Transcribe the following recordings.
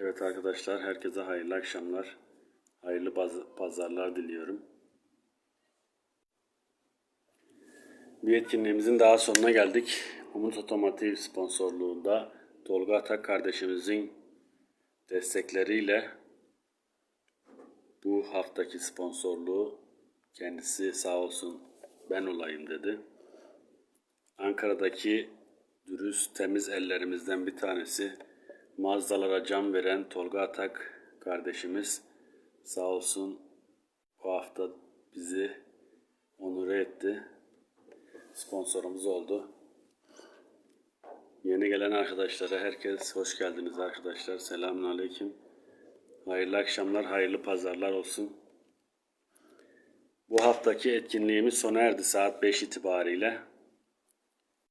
Evet arkadaşlar herkese hayırlı akşamlar. Hayırlı pazarlar diliyorum. Bir etkinliğimizin daha sonuna geldik. Umut Otomotiv sponsorluğunda Tolga Atak kardeşimizin destekleriyle bu haftaki sponsorluğu kendisi sağ olsun ben olayım dedi. Ankara'daki dürüst temiz ellerimizden bir tanesi mağazalara can veren Tolga Atak kardeşimiz sağ olsun bu hafta bizi onure etti. Sponsorumuz oldu. Yeni gelen arkadaşlara herkes hoş geldiniz arkadaşlar. Selamun aleyküm. Hayırlı akşamlar, hayırlı pazarlar olsun. Bu haftaki etkinliğimiz sona erdi saat 5 itibariyle.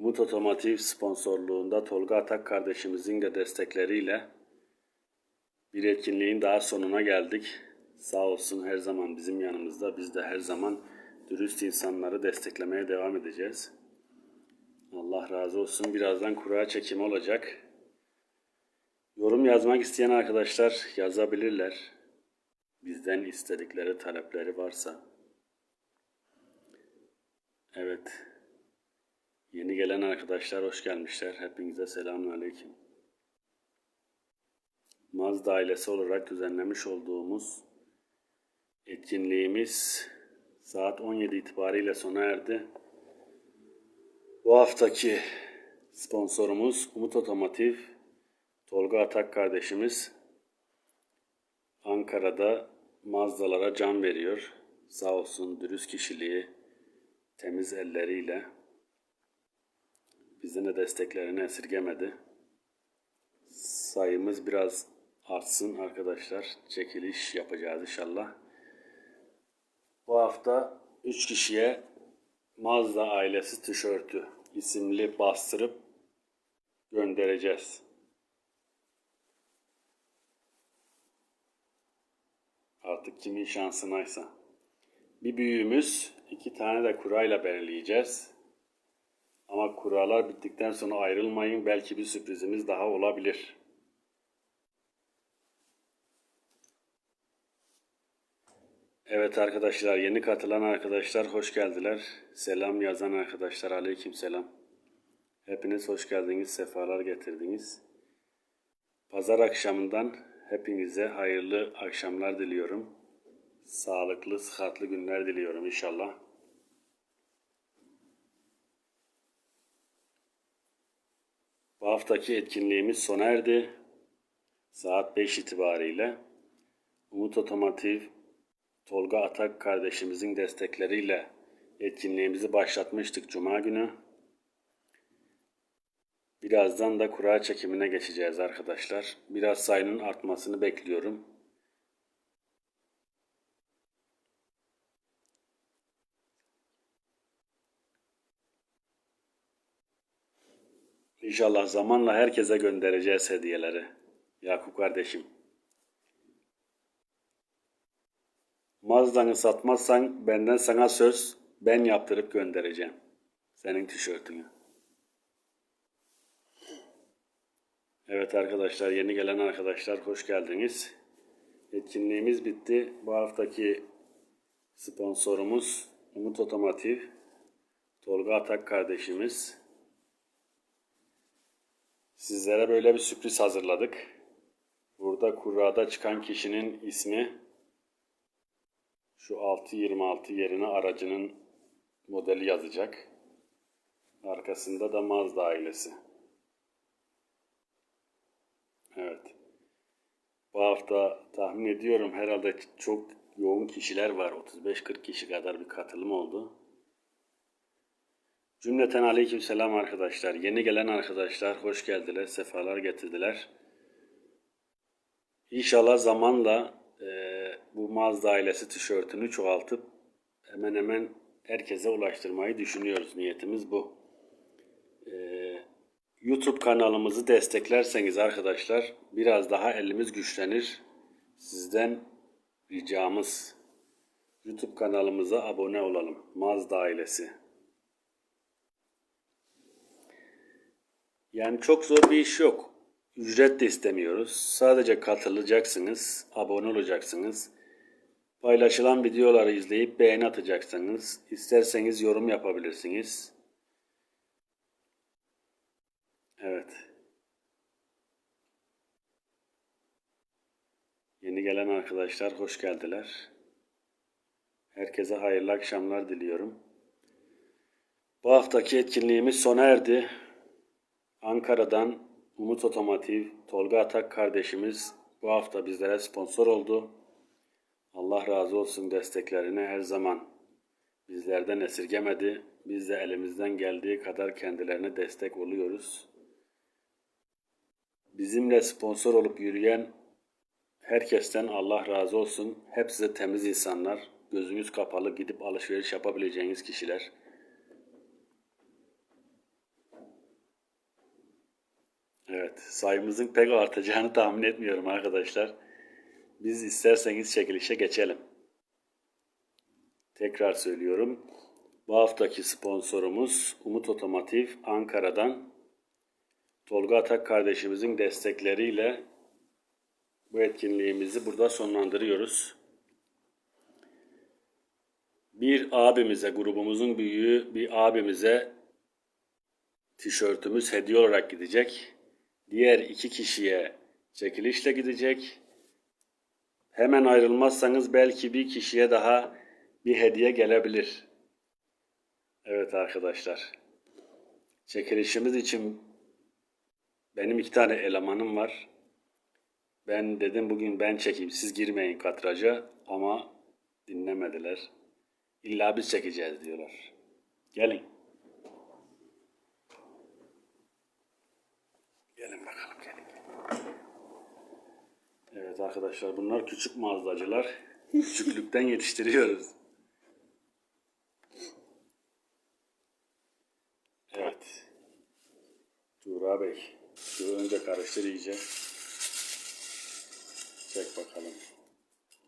Umut Otomotiv sponsorluğunda Tolga Atak kardeşimizin de destekleriyle bir etkinliğin daha sonuna geldik. Sağ olsun her zaman bizim yanımızda. Biz de her zaman dürüst insanları desteklemeye devam edeceğiz. Allah razı olsun. Birazdan kura çekimi olacak. Yorum yazmak isteyen arkadaşlar yazabilirler. Bizden istedikleri talepleri varsa. Evet. Yeni gelen arkadaşlar hoş gelmişler. Hepinize selamünaleyküm. Mazda ailesi olarak düzenlemiş olduğumuz etkinliğimiz saat 17 itibariyle sona erdi. Bu haftaki sponsorumuz Umut Otomotiv, Tolga Atak kardeşimiz Ankara'da Mazdalara can veriyor. Sağ olsun dürüst kişiliği, temiz elleriyle bizden de desteklerini esirgemedi. Sayımız biraz artsın arkadaşlar. Çekiliş yapacağız inşallah. Bu hafta 3 kişiye Mazda ailesi tişörtü isimli bastırıp göndereceğiz. Artık kimin şansınaysa. Bir büyüğümüz iki tane de kurayla belirleyeceğiz. Ama kurallar bittikten sonra ayrılmayın. Belki bir sürprizimiz daha olabilir. Evet arkadaşlar yeni katılan arkadaşlar hoş geldiler. Selam yazan arkadaşlar aleyküm selam. Hepiniz hoş geldiniz, sefalar getirdiniz. Pazar akşamından hepinize hayırlı akşamlar diliyorum. Sağlıklı, sıhhatli günler diliyorum inşallah. Haftaki etkinliğimiz sona erdi. Saat 5 itibariyle Umut Otomotiv Tolga Atak kardeşimizin destekleriyle etkinliğimizi başlatmıştık Cuma günü. Birazdan da kura çekimine geçeceğiz arkadaşlar. Biraz sayının artmasını bekliyorum. İnşallah zamanla herkese göndereceğiz hediyeleri. Yakup kardeşim. Mazda'nı satmazsan benden sana söz ben yaptırıp göndereceğim. Senin tişörtünü. Evet arkadaşlar yeni gelen arkadaşlar hoş geldiniz. Etkinliğimiz bitti. Bu haftaki sponsorumuz Umut Otomotiv. Tolga Atak kardeşimiz. Sizlere böyle bir sürpriz hazırladık. Burada kurada çıkan kişinin ismi şu 626 yerine aracının modeli yazacak. Arkasında da Mazda ailesi. Evet. Bu hafta tahmin ediyorum herhalde çok yoğun kişiler var. 35-40 kişi kadar bir katılım oldu. Cümleten aleyküm selam arkadaşlar. Yeni gelen arkadaşlar hoş geldiler, sefalar getirdiler. İnşallah zamanla e, bu Mazda ailesi tişörtünü çoğaltıp hemen hemen herkese ulaştırmayı düşünüyoruz. Niyetimiz bu. E, YouTube kanalımızı desteklerseniz arkadaşlar biraz daha elimiz güçlenir. Sizden ricamız YouTube kanalımıza abone olalım. Mazda ailesi. Yani çok zor bir iş yok. ücret de istemiyoruz. Sadece katılacaksınız, abone olacaksınız. Paylaşılan videoları izleyip beğeni atacaksınız. İsterseniz yorum yapabilirsiniz. Evet. Yeni gelen arkadaşlar hoş geldiler. Herkese hayırlı akşamlar diliyorum. Bu haftaki etkinliğimiz sona erdi. Ankara'dan Umut Otomotiv Tolga Atak kardeşimiz bu hafta bizlere sponsor oldu. Allah razı olsun desteklerini her zaman bizlerden esirgemedi. Biz de elimizden geldiği kadar kendilerine destek oluyoruz. Bizimle sponsor olup yürüyen herkesten Allah razı olsun. Hepsi temiz insanlar. Gözünüz kapalı gidip alışveriş yapabileceğiniz kişiler. Evet, sayımızın pek artacağını tahmin etmiyorum arkadaşlar. Biz isterseniz çekilişe geçelim. Tekrar söylüyorum. Bu haftaki sponsorumuz Umut Otomotiv Ankara'dan Tolga Atak kardeşimizin destekleriyle bu etkinliğimizi burada sonlandırıyoruz. Bir abimize, grubumuzun büyüğü bir abimize tişörtümüz hediye olarak gidecek. Diğer iki kişiye çekilişle gidecek. Hemen ayrılmazsanız belki bir kişiye daha bir hediye gelebilir. Evet arkadaşlar. Çekilişimiz için benim iki tane elemanım var. Ben dedim bugün ben çekeyim siz girmeyin katraja ama dinlemediler. İlla biz çekeceğiz diyorlar. Gelin. Gelin bakalım gelin. Evet arkadaşlar bunlar küçük mağazacılar. Küçüklükten yetiştiriyoruz. Evet. Tuğra Bey. Şu önce karıştır iyice. Çek bakalım.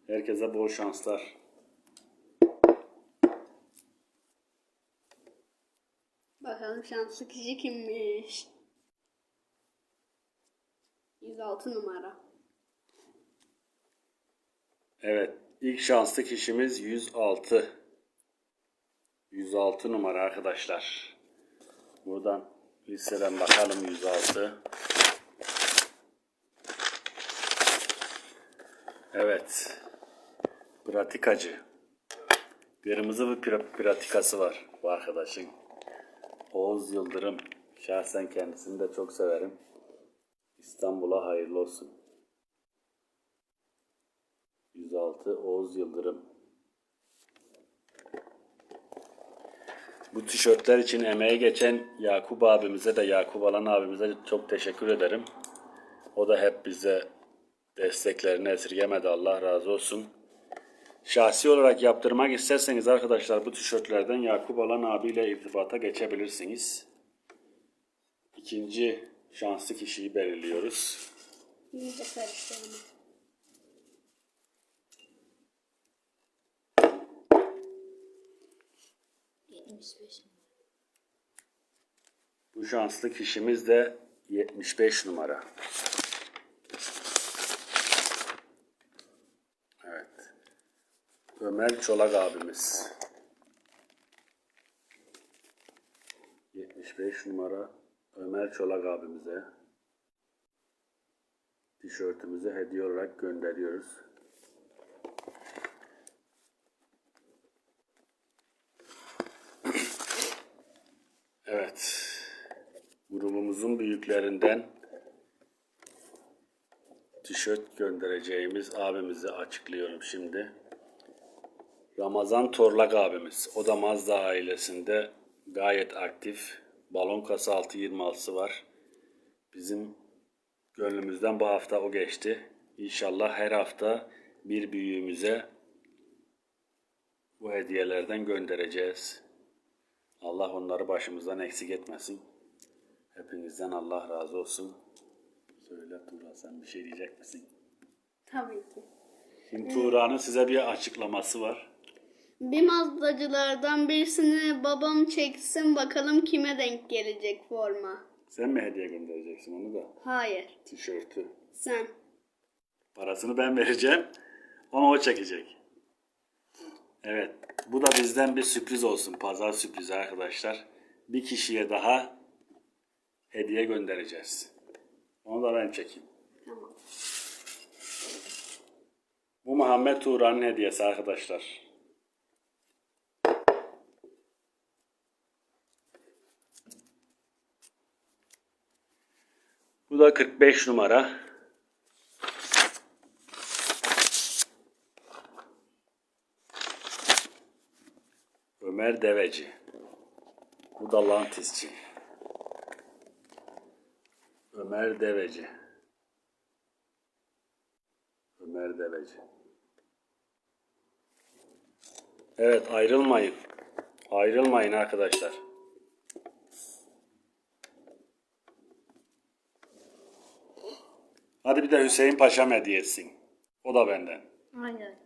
Herkese bol şanslar. Bakalım şanslı kişi kimmiş? 106 numara. Evet, ilk şanslı kişimiz 106. 106 numara arkadaşlar. Buradan listeden bakalım 106. Evet. Pratikacı. Kırmızı bir pra- pratikası var bu arkadaşın. Oğuz Yıldırım. Şahsen kendisini de çok severim. İstanbul'a hayırlı olsun. 106 Oğuz Yıldırım. Bu tişörtler için emeği geçen Yakup abimize de Yakup Alan abimize de çok teşekkür ederim. O da hep bize desteklerini esirgemedi. Allah razı olsun. Şahsi olarak yaptırmak isterseniz arkadaşlar bu tişörtlerden Yakup Alan abiyle irtibata geçebilirsiniz. İkinci şanslı kişiyi belirliyoruz. İyice karıştırma. Bu şanslı kişimiz de 75 numara. Evet. Ömer Çolak abimiz. 75 numara Ömer Çolak abimize tişörtümüzü hediye olarak gönderiyoruz. Evet. Grubumuzun büyüklerinden tişört göndereceğimiz abimizi açıklıyorum şimdi. Ramazan Torlak abimiz. O da Mazda ailesinde gayet aktif. Balon kasa 626'sı var. Bizim gönlümüzden bu hafta o geçti. İnşallah her hafta bir büyüğümüze bu hediyelerden göndereceğiz. Allah onları başımızdan eksik etmesin. Hepinizden Allah razı olsun. Söyle Tuğra sen bir şey diyecek misin? Tabii ki. Şimdi Tuğra'nın size bir açıklaması var. Bir mazdacılardan birisini babam çeksin bakalım kime denk gelecek forma. Sen mi hediye göndereceksin onu da? Hayır. Tişörtü. Sen. Parasını ben vereceğim. Onu o çekecek. Evet. Bu da bizden bir sürpriz olsun. Pazar sürprizi arkadaşlar. Bir kişiye daha hediye göndereceğiz. Onu da ben çekeyim. Tamam. Bu Muhammed Tuğra'nın hediyesi arkadaşlar. Bu da 45 numara. Ömer Deveci. Bu da Lantisçi. Ömer Deveci. Ömer Deveci. Evet ayrılmayın. Ayrılmayın arkadaşlar. Hadi bir de Hüseyin Paşa hediye etsin. O da benden. Aynen.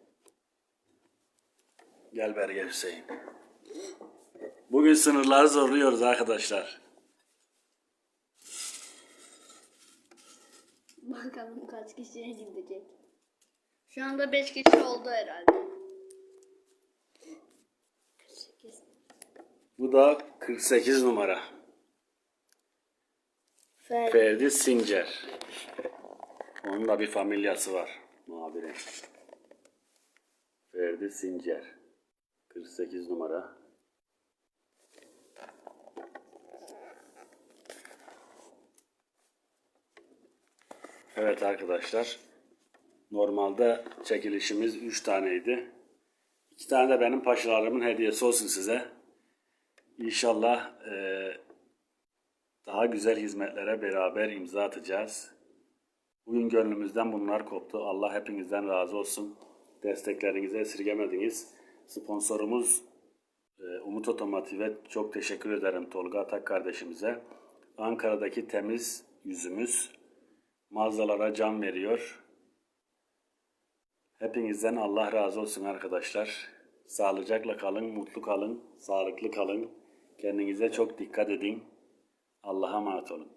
Gel Berge Hüseyin. Bugün sınırları zorluyoruz arkadaşlar. Bakalım kaç kişiye gidecek. Şu anda 5 kişi oldu herhalde. 48. Bu da 48 numara. Fer. Ferdi Sincer. Onun da bir familyası var. Muhabire. Ferdi Sincer. 48 numara. Evet arkadaşlar. Normalde çekilişimiz 3 taneydi. 2 tane de benim paşalarımın hediyesi olsun size. İnşallah eee daha güzel hizmetlere beraber imza atacağız. Bugün gönlümüzden bunlar koptu. Allah hepinizden razı olsun. Desteklerinizi esirgemediniz. Sponsorumuz e, Umut Otomotiv'e çok teşekkür ederim Tolga Atak kardeşimize. Ankara'daki temiz yüzümüz mağazalara can veriyor. Hepinizden Allah razı olsun arkadaşlar. Sağlıcakla kalın, mutlu kalın, sağlıklı kalın. Kendinize çok dikkat edin. Allah'a emanet olun.